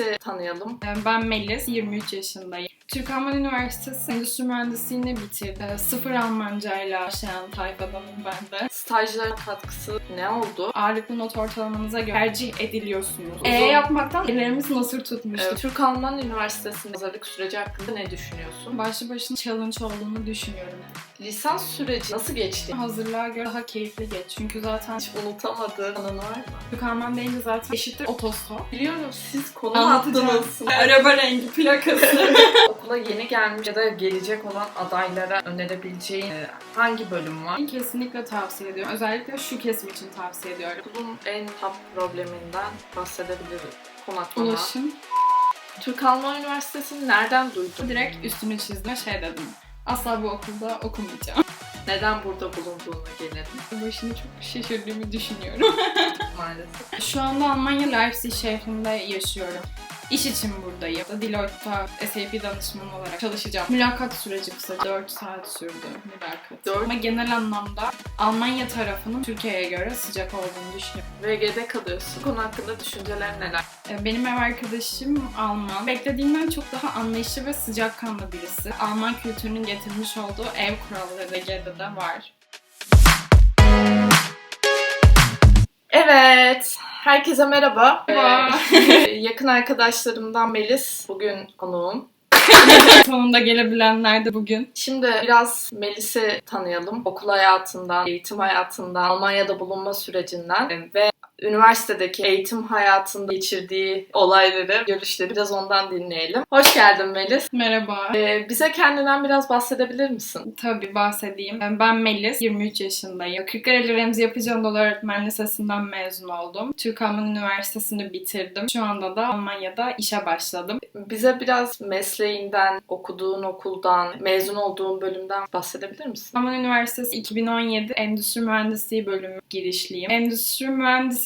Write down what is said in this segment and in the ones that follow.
Melis'i tanıyalım. Ee, Ben Melis, 23 yaşındayım. Türk Alman Üniversitesi Endüstri Mühendisliğini bitirdim. Ee, Sıfır Almancayla başlayan tayfadanım ben de. Stajlara katkısı ne oldu? Ağırlıklı not ortalamanıza göre tercih ediliyorsunuz. E yapmaktan ellerimiz nasır tutmuştu. Ee, Türk Alman Üniversitesi'nin hazırlık süreci hakkında ne düşünüyorsun? Başlı başına challenge olduğunu düşünüyorum. Lisans süreci nasıl geçti? Hazırlığa göre daha keyifli geç. Çünkü zaten Hiç unutamadığın anın var mı? Alman deyince zaten eşittir otostop. Biliyorum siz konu Anlatacağım. attınız. Araba rengi plakası. Okula yeni gelmiş ya da gelecek olan adaylara önerebileceğin e, hangi bölüm var? Kesinlikle tavsiye ediyorum. Özellikle şu kesim için tavsiye ediyorum. Okulun en top probleminden bahsedebiliriz. Konaklama. Ulaşım. Türk Alman Üniversitesi'ni nereden duydun? Direkt üstünü çizme şey dedim. Asla bu okulda okumayacağım. Neden burada bulunduğunu gelelim Başını çok şaşırdığımı düşünüyorum. maalesef. Şu anda Almanya Leipzig şehrinde yaşıyorum. İş için buradayım. Deloitte'da SAP danışmanı olarak çalışacağım. Mülakat süreci kısa. 4 saat sürdü mülakat. Dört- Ama genel anlamda Almanya tarafının Türkiye'ye göre sıcak olduğunu düşünüyorum. VG'de kalıyorsun. Bu konu hakkında düşünceler neler? Ee, Benim ev arkadaşım Alman. Beklediğimden çok daha anlayışlı ve sıcakkanlı birisi. Alman kültürünün getirmiş olduğu ev kuralları VG'de de var. Evet, herkese merhaba. Ee, yakın arkadaşlarımdan Melis, bugün konuğum. Sonunda gelebilenler de bugün. Şimdi biraz Melis'i tanıyalım. Okul hayatından, eğitim hayatından, Almanya'da bulunma sürecinden ve üniversitedeki eğitim hayatında geçirdiği olayları, görüşleri biraz ondan dinleyelim. Hoş geldin Melis. Merhaba. Ee, bize kendinden biraz bahsedebilir misin? Tabii bahsedeyim. Ben Melis, 23 yaşındayım. Kırklareli Remzi Yapıcı Anadolu Öğretmen Lisesi'nden mezun oldum. Türk Alman Üniversitesi'ni bitirdim. Şu anda da Almanya'da işe başladım. Bize biraz mesleğinden, okuduğun okuldan, mezun olduğun bölümden bahsedebilir misin? Alman Üniversitesi 2017 Endüstri Mühendisliği bölümü girişliyim. Endüstri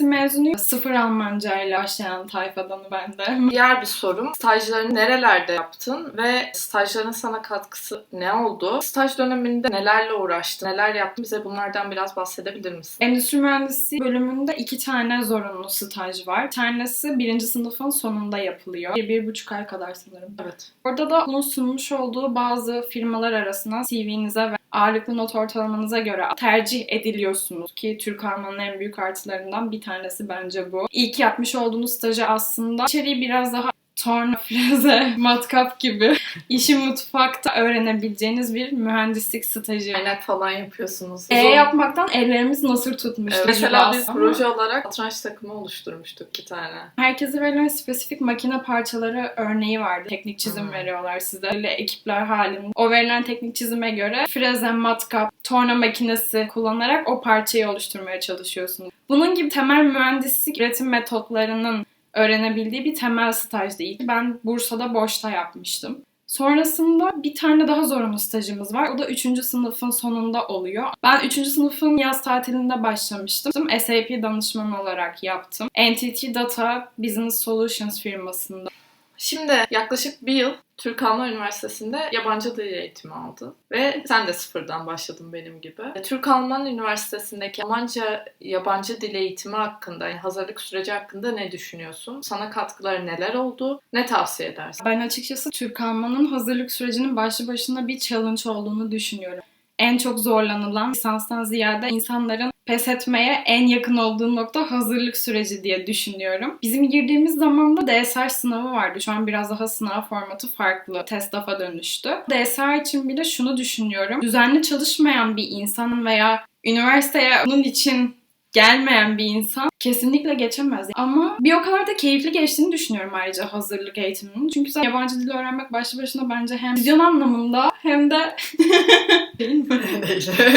Mühendisi mezunuyum. Sıfır Almancayla başlayan tayfadanı ben de. Diğer bir sorum, stajlarını nerelerde yaptın ve stajların sana katkısı ne oldu? Staj döneminde nelerle uğraştın, neler yaptın? Bize bunlardan biraz bahsedebilir misin? Endüstri Mühendisliği bölümünde iki tane zorunlu staj var. Bir tanesi birinci sınıfın sonunda yapılıyor. Bir, bir buçuk ay kadar sanırım. Evet. Orada da bunun sunmuş olduğu bazı firmalar arasında CV'nize ve ağırlıklı not ortalamanıza göre tercih ediliyorsunuz ki Türk Alman'ın en büyük artılarından bir tanesi bence bu. İlk yapmış olduğunuz stajı aslında içeriği biraz daha torna, freze, matkap gibi işi mutfakta öğrenebileceğiniz bir mühendislik stajı. Kaynak falan yapıyorsunuz. E Zor- yapmaktan ellerimiz nasır tutmuştu. Ee, mesela biz Ama proje olarak satranç takımı oluşturmuştuk iki tane. Herkese verilen spesifik makine parçaları örneği vardı. Teknik çizim Hmm. veriyorlar size. Öyle ekipler halinde. O verilen teknik çizime göre freze, matkap, torna makinesi kullanarak o parçayı oluşturmaya çalışıyorsunuz. Bunun gibi temel mühendislik üretim metotlarının öğrenebildiği bir temel stajdı ilk. Ben Bursa'da boşta yapmıştım. Sonrasında bir tane daha zorunlu stajımız var. O da 3. sınıfın sonunda oluyor. Ben 3. sınıfın yaz tatilinde başlamıştım. SAP danışmanı olarak yaptım. NTT Data Business Solutions firmasında. Şimdi yaklaşık bir yıl Türk Alman Üniversitesi'nde yabancı dil eğitimi aldı. Ve sen de sıfırdan başladın benim gibi. Türk Alman Üniversitesi'ndeki Almanca yabancı dil eğitimi hakkında, yani hazırlık süreci hakkında ne düşünüyorsun? Sana katkıları neler oldu? Ne tavsiye edersin? Ben açıkçası Türk Alman'ın hazırlık sürecinin başlı başına bir challenge olduğunu düşünüyorum. En çok zorlanılan lisanstan ziyade insanların pes etmeye en yakın olduğu nokta hazırlık süreci diye düşünüyorum. Bizim girdiğimiz zaman da DSR sınavı vardı. Şu an biraz daha sınav formatı farklı. TESDAF'a dönüştü. DSR için bile şunu düşünüyorum. Düzenli çalışmayan bir insanın veya üniversiteye bunun için gelmeyen bir insan kesinlikle geçemez. Ama bir o kadar da keyifli geçtiğini düşünüyorum ayrıca hazırlık eğitiminin. Çünkü sen yabancı dil öğrenmek başlı başına bence hem vizyon anlamında hem de değil mi?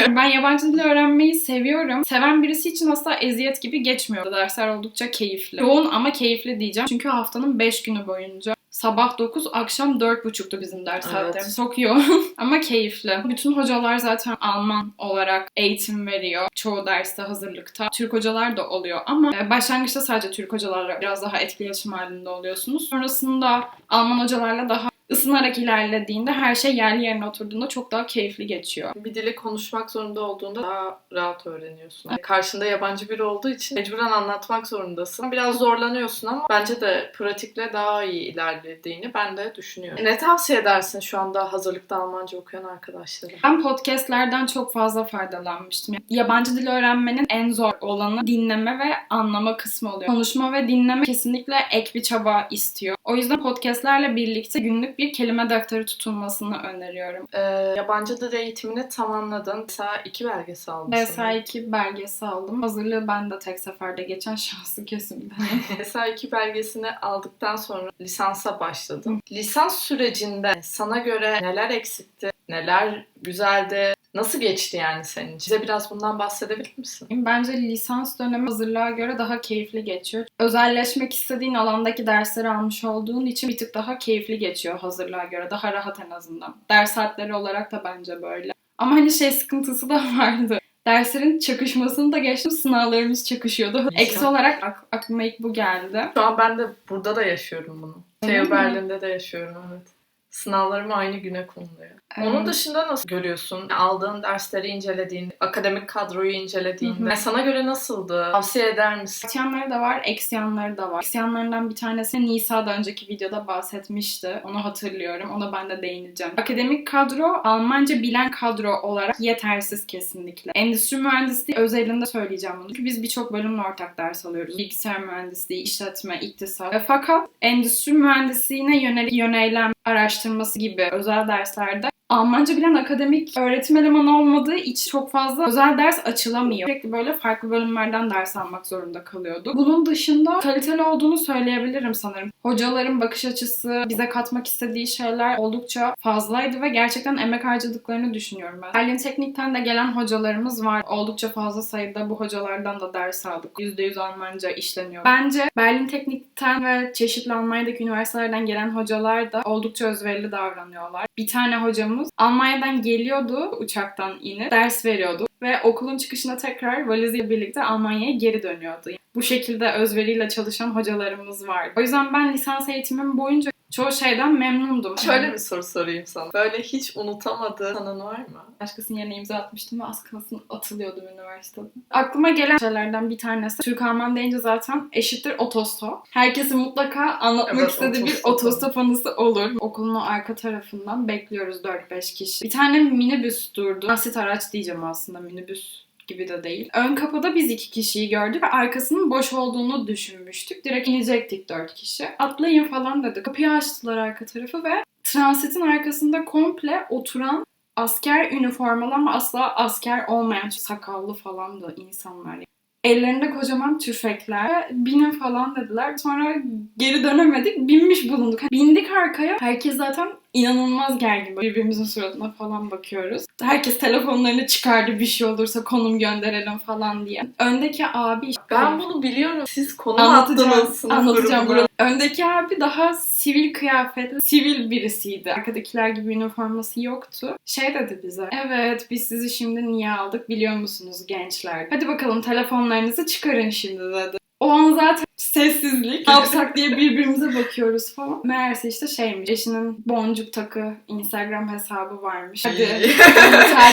Ben yabancı dil öğrenmeyi seviyorum. Seven birisi için asla eziyet gibi geçmiyor. Dersler oldukça keyifli. Yoğun ama keyifli diyeceğim. Çünkü haftanın 5 günü boyunca Sabah 9, akşam 4.30'tu bizim ders Evet. saatlerimiz. Çok yoğun ama keyifli. Bütün hocalar zaten Alman olarak eğitim veriyor. Çoğu derste hazırlıkta. Türk hocalar da oluyor ama e, başlangıçta sadece Türk hocalarla biraz daha etkileşim halinde oluyorsunuz. Sonrasında Alman hocalarla daha ısınarak ilerlediğinde her şey yerli yerine oturduğunda çok daha keyifli geçiyor. Bir dili konuşmak zorunda olduğunda daha rahat öğreniyorsun. Yani karşında yabancı biri olduğu için mecburen anlatmak zorundasın. Biraz zorlanıyorsun ama bence de pratikle daha iyi ilerlediğini ben de düşünüyorum. Ne tavsiye edersin şu anda hazırlıkta Almanca okuyan arkadaşlara? Ben podcastlerden çok fazla faydalanmıştım. Yabancı dil öğrenmenin en zor olanı dinleme ve anlama kısmı oluyor. Konuşma ve dinleme kesinlikle ek bir çaba istiyor. O yüzden podcastlerle birlikte günlük bir kelime defteri tutulmasını öneriyorum. Ee, yabancı dil eğitimini tamamladın. Mesela iki belgesi aldın. sanırım. BSA2 belgesi aldım. Hazırlığı ben de tek seferde geçen şanslı kesimden. SA2 belgesini aldıktan sonra lisansa başladım. Lisans sürecinde sana göre neler eksikti, neler güzeldi, nasıl geçti yani senin için? Bize biraz bundan bahsedebilir misin? Bence lisans dönemi hazırlığa göre daha keyifli geçiyor. Özelleşmek istediğin alandaki dersleri almış olduğun için bir tık daha keyifli geçiyor hazırlığa göre. Daha rahat en azından. Ders saatleri olarak da bence böyle. Ama hani şey sıkıntısı da vardı. Derslerin çakışmasını da geçtim. Sınavlarımız çakışıyordu. Eksi olarak ak- aklıma ilk bu geldi. Şu an ben de burada da yaşıyorum bunu. TU mi? Berlin'de de yaşıyorum evet. Sınavlarım aynı güne konuluyor. Onun Evet. dışında nasıl görüyorsun? Aldığın dersleri incelediğinde, akademik kadroyu incelediğinde Hı hı. sana göre nasıldı? Tavsiye eder misin? Artı yanları da var, eksi yanları da var. Eksi yanlarından bir tanesi Nisa da önceki videoda bahsetmişti. Onu hatırlıyorum. Ona ben de değineceğim. Akademik kadro Almanca bilen kadro olarak yetersiz kesinlikle. Endüstri mühendisliği özelinde söyleyeceğim bunu. Çünkü biz birçok bölümle ortak ders alıyoruz. Bilgisayar mühendisliği, işletme, iktisat. Ve fakat endüstri mühendisliğine yönelik yöneylem araştırması gibi özel derslerde Almanca bilen akademik öğretim elemanı olmadığı için çok fazla özel ders açılamıyor. Sürekli böyle farklı bölümlerden ders almak zorunda kalıyorduk. Bunun dışında kaliteli olduğunu söyleyebilirim sanırım. Hocaların bakış açısı, bize katmak istediği şeyler oldukça fazlaydı ve gerçekten emek harcadıklarını düşünüyorum ben. Berlin Teknik'ten de gelen hocalarımız var. Oldukça fazla sayıda bu hocalardan da ders aldık. %100 Almanca işleniyor. Bence Berlin Teknik'ten ve çeşitli Almanya'daki üniversitelerden gelen hocalar da oldukça özverili davranıyorlar. Bir tane hocamız Almanya'dan geliyordu uçaktan inip ders veriyordu ve okulun çıkışında tekrar valiziyle birlikte Almanya'ya geri dönüyordu. Bu şekilde özveriyle çalışan hocalarımız vardı. O yüzden ben lisans eğitimim boyunca çoğu şeyden memnundum. Şöyle bir soru sorayım sana. Böyle hiç unutamadığın anın var mı? Başkasının yerine imza atmıştım ve az kalsın atılıyordum üniversitede. Aklıma gelen şeylerden bir tanesi Türk-Alman deyince zaten eşittir otostop. Herkesin mutlaka anlatmak Evet, istediği bir otostop. otostop anısı olur. Okulun o arka tarafından bekliyoruz 4-5 kişi. Bir tane minibüs durdu. Basit araç diyeceğim aslında minibüs gibi de değil. Ön kapıda biz iki kişiyi gördük ve arkasının boş olduğunu düşünmüştük. Direkt inecektik dört kişi. Atlayın falan dedi. Kapıyı açtılar arka tarafı ve transitin arkasında komple oturan asker üniformalı ama asla asker olmayan sakallı falan da insanlar. Ellerinde kocaman tüfekler. Binin falan dediler. Sonra geri dönemedik. Binmiş bulunduk. Bindik arkaya. Herkes zaten inanılmaz gergin. Birbirimizin suratına falan bakıyoruz. Herkes telefonlarını çıkardı bir şey olursa konum gönderelim falan diye. Öndeki abi Ben bunu biliyorum. Siz konu Anlatacağım. attınız Anlatacağım grubuna. bunu. Öndeki abi daha sivil kıyafetli, sivil birisiydi. Arkadakiler gibi üniforması yoktu. Şey dedi bize. Evet biz sizi şimdi niye aldık biliyor musunuz gençler? Hadi bakalım telefonlarınızı çıkarın şimdi dedi. O an zaten sessizlik. Ne yapsak diye birbirimize bakıyoruz falan. Meğerse işte şeymiş. Eşinin boncuk takı Instagram hesabı varmış. Hadi.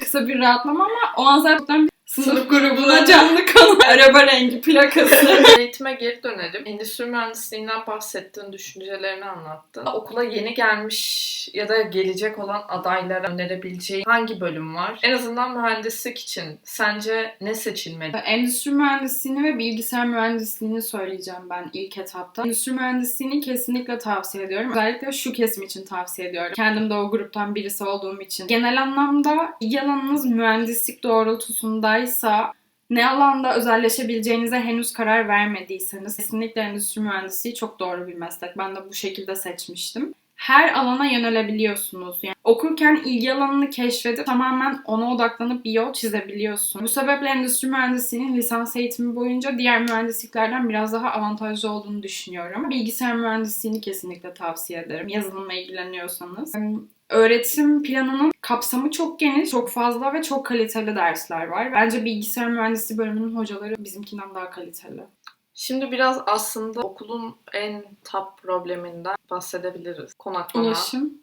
Kısa bir rahatlama ama o an zaten sınıf grubuna canlı konu. Araba rengi plakası. Eğitime geri dönelim. Endüstri mühendisliğinden bahsettin, düşüncelerini anlattın. Okula yeni gelmiş ya da gelecek olan adaylara önerebileceğin hangi bölüm var? En azından mühendislik için sence ne seçilmeli? Endüstri mühendisliğini ve bilgisayar mühendisliğini söyleyeceğim ben ilk etapta. Endüstri mühendisliğini kesinlikle tavsiye ediyorum. Özellikle şu kesim için tavsiye ediyorum. Kendim de o gruptan birisi olduğum için. Genel anlamda ilgi alanınız mühendislik doğrultusundaysa ne alanda özelleşebileceğinize henüz karar vermediyseniz kesinlikle endüstri mühendisliği çok doğru bir meslek. Ben de bu şekilde seçmiştim. Her alana yönelebiliyorsunuz. Yani okurken ilgi alanını keşfedip tamamen ona odaklanıp bir yol çizebiliyorsun. Bu sebeple endüstri mühendisliğinin lisans eğitimi boyunca diğer mühendisliklerden biraz daha avantajlı olduğunu düşünüyorum. Bilgisayar mühendisliğini kesinlikle tavsiye ederim. Yazılımla ilgileniyorsanız. Öğretim planının kapsamı çok geniş, çok fazla ve çok kaliteli dersler var. Bence bilgisayar mühendisliği bölümünün hocaları bizimkinden daha kaliteli. Şimdi biraz aslında okulun en top probleminden bahsedebiliriz. Konaklama. Ulaşım.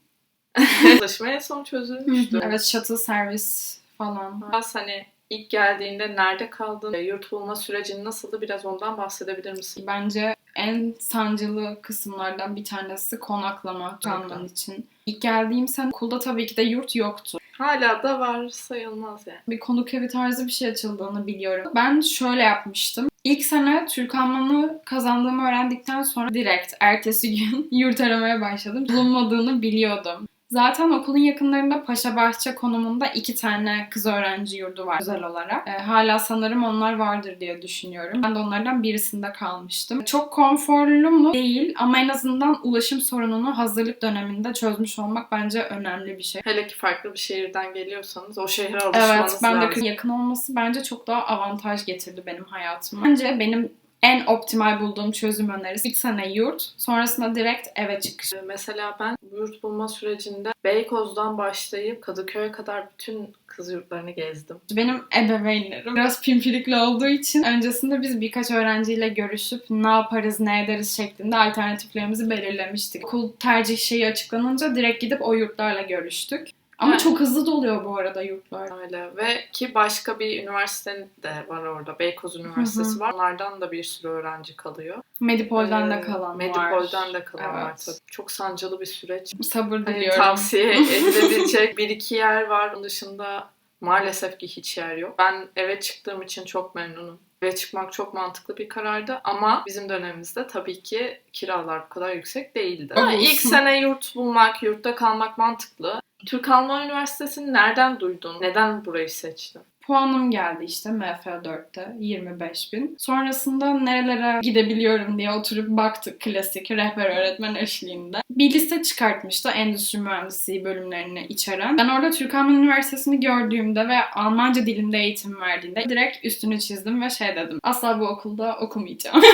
Sözleşme en son çözülmüştü. evet shuttle servis falan. Biraz hani ilk geldiğinde nerede kaldın, yurt bulma sürecin nasıldı biraz ondan bahsedebilir misin? Bence en sancılı kısımlardan bir tanesi konaklama kalman için. İlk geldiğim sene okulda tabii ki de yurt yoktu. Hala da var sayılmaz yani. Bir konuk evi tarzı bir şey açıldığını biliyorum. Ben şöyle yapmıştım. İlk sene Türk Almanı kazandığımı öğrendikten sonra direkt ertesi gün yurt aramaya başladım. Bulunmadığını biliyordum. Zaten okulun yakınlarında Paşabahçe konumunda iki tane kız öğrenci yurdu var özel olarak. E, hala sanırım onlar vardır diye düşünüyorum. Ben de onlardan birisinde kalmıştım. Çok konforlu mu? Değil ama en azından ulaşım sorununu hazırlık döneminde çözmüş olmak bence önemli bir şey. Hele ki farklı bir şehirden geliyorsanız o şehre alışmanız Evet, ben lazım. de yakın olması bence çok daha avantaj getirdi benim hayatıma. Bence benim en optimal bulduğum çözüm önerisi ilk sene yurt, sonrasında direkt eve çıkış. Mesela ben yurt bulma sürecinde Beykoz'dan başlayıp Kadıköy'e kadar bütün kız yurtlarını gezdim. Benim ebeveynlerim biraz pimpirikli olduğu için öncesinde biz birkaç öğrenciyle görüşüp ne yaparız, ne ederiz şeklinde alternatiflerimizi belirlemiştik. Okul tercih şeyi açıklanınca direkt gidip o yurtlarla görüştük. Ama Evet. çok hızlı doluyor bu arada yurtlar. Öyle ve ki başka bir üniversite de var orada. Beykoz Üniversitesi Hı hı. var. Onlardan da bir sürü öğrenci kalıyor. Medipol'den de Ee, kalan var. Medipol'den de kalan var Evet. tabii. Çok sancılı bir süreç. Sabır Hani diliyorum. tavsiye edilebilecek bir iki yer var. Onun dışında maalesef ki hiç yer yok. Ben eve çıktığım için çok memnunum. Eve çıkmak çok mantıklı bir karardı ama bizim dönemimizde tabii ki kiralar bu kadar yüksek değildi. Ama ilk sene yurt bulmak, yurtta kalmak mantıklı. Türk Alman Üniversitesi'ni nereden duydun? Neden burayı seçtin? Puanım geldi işte MF4'te 25 bin. Sonrasında nerelere gidebiliyorum diye oturup baktık klasik rehber öğretmen eşliğinde. Bir liste çıkartmıştı endüstri mühendisliği bölümlerini içeren. Ben orada Türk Alman Üniversitesi'ni gördüğümde ve Almanca dilinde eğitim verdiğinde direkt üstünü çizdim ve şey dedim. Asla bu okulda okumayacağım.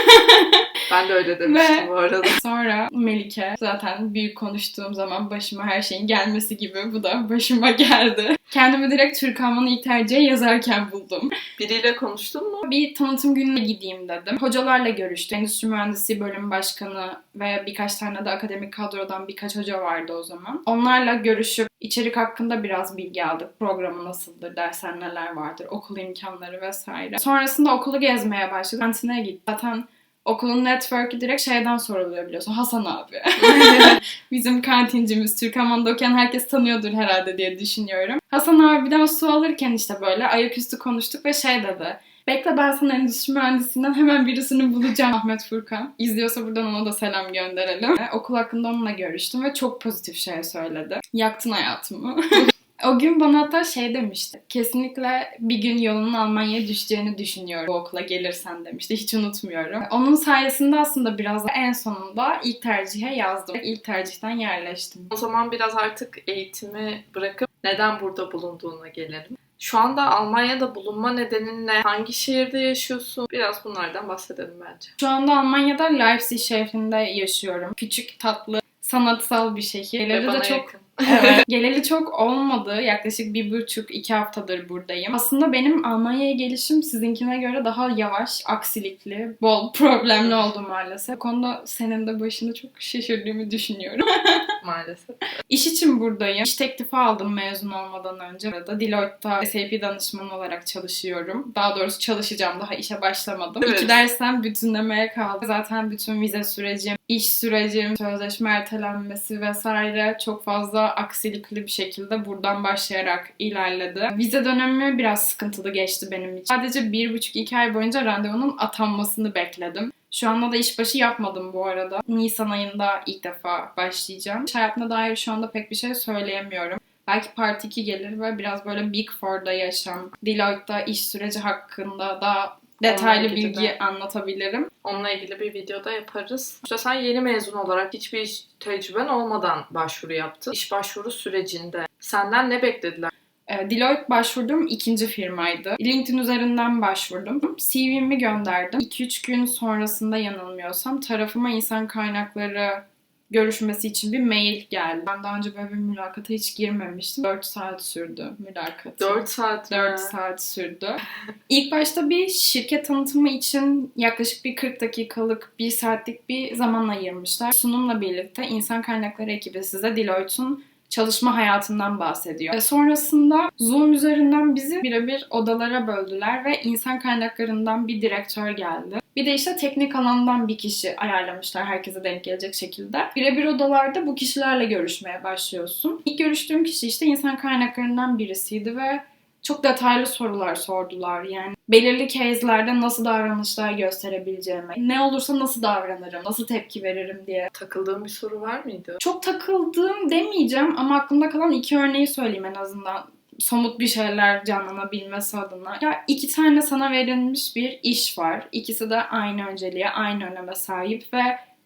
Ben de öyle demiştim Ve- bu arada. Sonra Melike zaten büyük konuştuğum zaman başıma her şeyin gelmesi gibi bu da başıma geldi. Kendimi direkt Türk Alman'ı ilk tercihe yazarken buldum. Biriyle konuştun mu? Bir tanıtım gününe gideyim dedim. Hocalarla görüştüm. Endüstri Mühendisliği Bölüm Başkanı ve birkaç tane de akademik kadrodan birkaç hoca vardı o zaman. Onlarla görüşüp içerik hakkında biraz bilgi aldık. Programı nasıldır, dersler neler vardır, okul imkanları vesaire. Sonrasında okulu gezmeye başladık. Kantine gittim. Zaten okulun network'ü direkt şeyden soruluyor biliyorsun. Hasan abi. Bizim kantincimiz Türk Aman'da okuyan herkes tanıyordur herhalde diye düşünüyorum. Hasan abiden su alırken işte böyle ayaküstü konuştuk ve şey dedi. Bekle ben sana endüstri mühendisinden hemen birisini bulacağım Ahmet Furkan. İzliyorsa buradan ona da selam gönderelim. E, Okul hakkında onunla görüştüm ve çok pozitif şey söyledi. Yaktın hayatımı. O gün bana hatta şey demişti. Kesinlikle bir gün yolunun Almanya'ya düşeceğini düşünüyorum bu okula gelirsen demişti. Hiç unutmuyorum. Onun sayesinde aslında biraz en sonunda ilk tercihe yazdım. İlk tercihten yerleştim. O zaman biraz artık eğitimi bırakıp neden burada bulunduğuna gelelim. Şu anda Almanya'da bulunma nedenin ne? Hangi şehirde yaşıyorsun? Biraz bunlardan bahsedelim bence. Şu anda Almanya'da Leipzig şehrinde yaşıyorum. Küçük, tatlı, sanatsal bir şehir. Ve bana de çok yakın. Evet. Geleli çok olmadı. Yaklaşık bir buçuk, iki haftadır buradayım. Aslında benim Almanya'ya gelişim sizinkine göre daha yavaş, aksilikli, bol problemli oldu maalesef. Bu konuda senin de başını çok şaşırdığımı düşünüyorum. Maalesef. İş için buradayım. İş teklifi aldım mezun olmadan önce. Burada Deloitte'da SAP danışmanı olarak çalışıyorum. Daha doğrusu çalışacağım. Daha işe başlamadım. Evet. İki dersten bütünlemeye kaldı. Zaten bütün vize sürecim, iş sürecim, sözleşme ertelenmesi vesaire çok fazla aksilikli bir şekilde buradan başlayarak ilerledi. Vize dönemi biraz sıkıntılı geçti benim için. Sadece bir buçuk iki ay boyunca randevunun atanmasını bekledim. Şu anda da işbaşı yapmadım bu arada. Nisan ayında ilk defa başlayacağım. İş hayatına dair şu anda pek bir şey söyleyemiyorum. Belki Part 2 gelir ve biraz böyle Big Four'da yaşam, Deloitte'da iş süreci hakkında daha detaylı bilgi de. anlatabilirim. Onunla ilgili bir videoda yaparız. İşte sen yeni mezun olarak hiçbir iş tecrüben olmadan başvuru yaptın. İş başvuru sürecinde senden ne beklediler? E, Deloitte başvurduğum ikinci firmaydı. LinkedIn üzerinden başvurdum. CV'mi gönderdim. 2-3 gün sonrasında yanılmıyorsam tarafıma insan kaynakları görüşmesi için bir mail geldi. Ben daha önce böyle bir mülakata hiç girmemiştim. 4 saat sürdü mülakat. 4 saat mi? 4 saat sürdü. İlk başta bir şirket tanıtımı için yaklaşık bir 40 dakikalık, 1 saatlik bir zaman ayırmışlar. Sunumla birlikte insan kaynakları ekibi size Deloitte'un çalışma hayatından bahsediyor. Ve sonrasında Zoom üzerinden bizi birebir odalara böldüler ve insan kaynaklarından bir direktör geldi. Bir de işte teknik alandan bir kişi ayarlamışlar herkese denk gelecek şekilde. Birebir odalarda bu kişilerle görüşmeye başlıyorsun. İlk görüştüğüm kişi işte insan kaynaklarından birisiydi ve çok detaylı sorular sordular. Yani belirli case'lerde nasıl davranışlar gösterebileceğimi, ne olursa nasıl davranırım, nasıl tepki veririm diye. Takıldığın bir soru var mıydı? Çok takıldığım demeyeceğim ama aklımda kalan iki örneği söyleyeyim en azından somut bir şeyler canlanabilmesi adına. Ya iki tane sana verilmiş bir iş var. İkisi de aynı önceliğe, aynı öneme sahip ve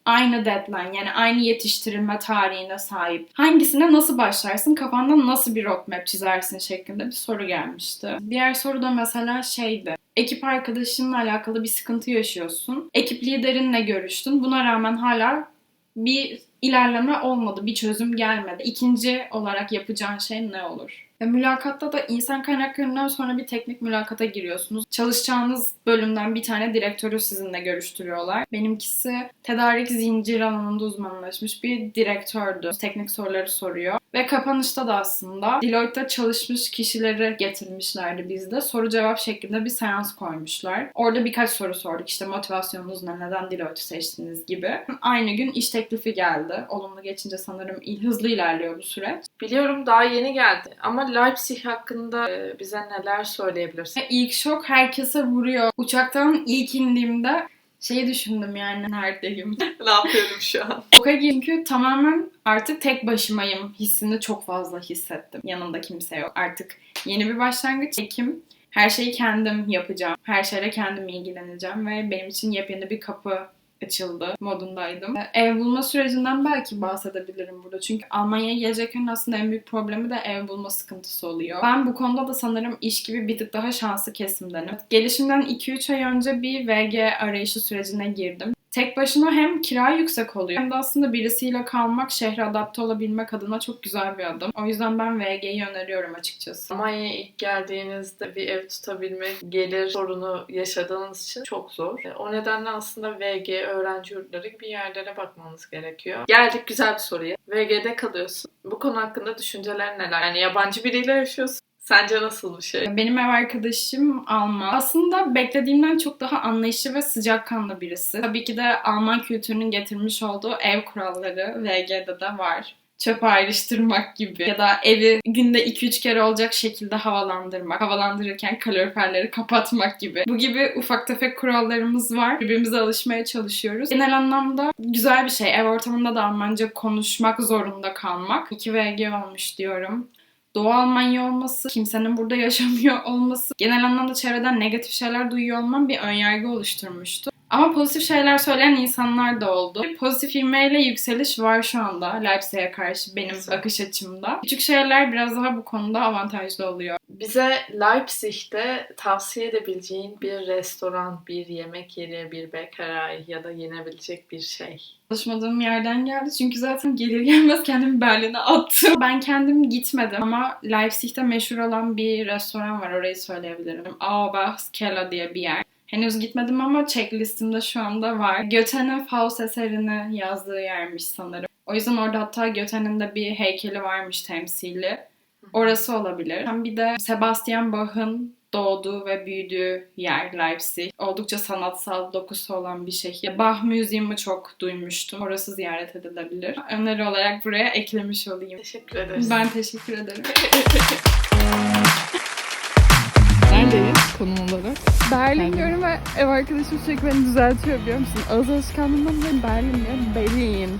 aynı deadline yani aynı yetiştirilme tarihine sahip. Hangisine nasıl başlarsın, kafanda nasıl bir roadmap çizersin şeklinde bir soru gelmişti. Diğer soru da mesela şeydi. Ekip arkadaşınla alakalı bir sıkıntı yaşıyorsun. Ekip liderinle görüştün. Buna rağmen hala bir ilerleme olmadı, bir çözüm gelmedi. İkinci olarak yapacağın şey ne olur? Ve mülakatta da insan kaynaklarından sonra bir teknik mülakata giriyorsunuz. Çalışacağınız bölümden bir tane direktörü sizinle görüştürüyorlar. Benimkisi tedarik zincir alanında uzmanlaşmış bir direktördü. Teknik soruları soruyor. Ve kapanışta da aslında Deloitte'da çalışmış kişileri getirmişlerdi bizde. Soru cevap şeklinde bir seans koymuşlar. Orada birkaç soru sorduk. İşte motivasyonunuz ne, neden Deloitte'u seçtiniz gibi. Aynı gün iş teklifi geldi. Olumlu geçince sanırım hızlı ilerliyor bu süreç. Biliyorum daha yeni geldi ama Leipzig hakkında e, bize neler söyleyebilirsin? İlk şok herkese vuruyor. Uçaktan ilk indiğimde şeyi düşündüm yani neredeyim? ne yapıyorum şu an? Girdim çünkü tamamen artık tek başımayım hissini çok fazla hissettim. Yanımda kimse yok. Artık yeni bir başlangıç. Ekim. Her şeyi kendim yapacağım. Her şeyle kendim ilgileneceğim ve benim için yepyeni bir kapı açıldı modundaydım. Ev bulma sürecinden belki bahsedebilirim burada. Çünkü Almanya'ya gelecekken aslında en büyük problemi de ev bulma sıkıntısı oluyor. Ben bu konuda da sanırım iş gibi bir tık daha şanslı kesimdenim. Gelişimden 2-3 ay önce bir VG arayışı sürecine girdim. Tek başına hem kira yüksek oluyor hem de aslında birisiyle kalmak, şehre adapte olabilmek adına çok güzel bir adım. O yüzden ben VG'yi öneriyorum açıkçası. Almanya'ya ilk geldiğinizde bir ev tutabilmek, gelir sorunu yaşadığınız için çok zor. E, O nedenle aslında VG, öğrenci yurtları gibi yerlere bakmanız gerekiyor. Geldik güzel bir soruya. VG'de kalıyorsun. Bu konu hakkında düşünceler neler? Yani yabancı biriyle yaşıyorsun. Sence nasıl bir şey? Benim ev arkadaşım Alman. Aslında beklediğimden çok daha anlayışlı ve sıcakkanlı birisi. Tabii ki de Alman kültürünün getirmiş olduğu ev kuralları VG'de de var. Çöp ayrıştırmak gibi ya da evi günde 2-3 kere olacak şekilde havalandırmak, havalandırırken kaloriferleri kapatmak gibi. Bu gibi ufak tefek kurallarımız var. Birbirimize alışmaya çalışıyoruz. Genel anlamda güzel bir şey. Ev ortamında da Almanca konuşmak zorunda kalmak. 2 VG olmuş diyorum. Doğu Almanya olması, kimsenin burada yaşamıyor olması, genel anlamda çevreden negatif şeyler duyuyor olmam bir önyargı oluşturmuştu. Ama pozitif şeyler söyleyen insanlar da oldu. Pozitif ivmeyle yükseliş var şu anda Leipzig'e karşı benim Güzel. bakış açımda. Küçük şeyler biraz daha bu konuda avantajlı oluyor. Bize Leipzig'te tavsiye edebileceğin bir restoran, bir yemek yeri, bir bekarayi ya da yenebilecek bir şey. Çalışmadığım yerden geldi çünkü zaten gelir gelmez kendimi Berlin'e attım. Ben kendim gitmedim ama Leipzig'te meşhur olan bir restoran var orayı söyleyebilirim. Auerbach's Keller diye bir yer. Henüz gitmedim ama checklistimde şu anda var. Goethe'nin Faust eserini yazdığı yermiş sanırım. O yüzden orada hatta Goethe'nin de bir heykeli varmış temsili. Orası olabilir. Hem Bir de Sebastian Bach'ın doğduğu ve büyüdüğü yer Leipzig. Oldukça sanatsal dokusu olan bir şehir. Bach Müziğimi çok duymuştum. Orası ziyaret edilebilir. Öneri olarak buraya eklemiş olayım. Teşekkür ederiz. Ben teşekkür ederim. Neredeyiz konum olarak? Berlin diyorum ve ev arkadaşım sürekli beni düzeltiyor biliyor musun? Ağız alışkanlığından dolayı Berlin diyorum. Berlin.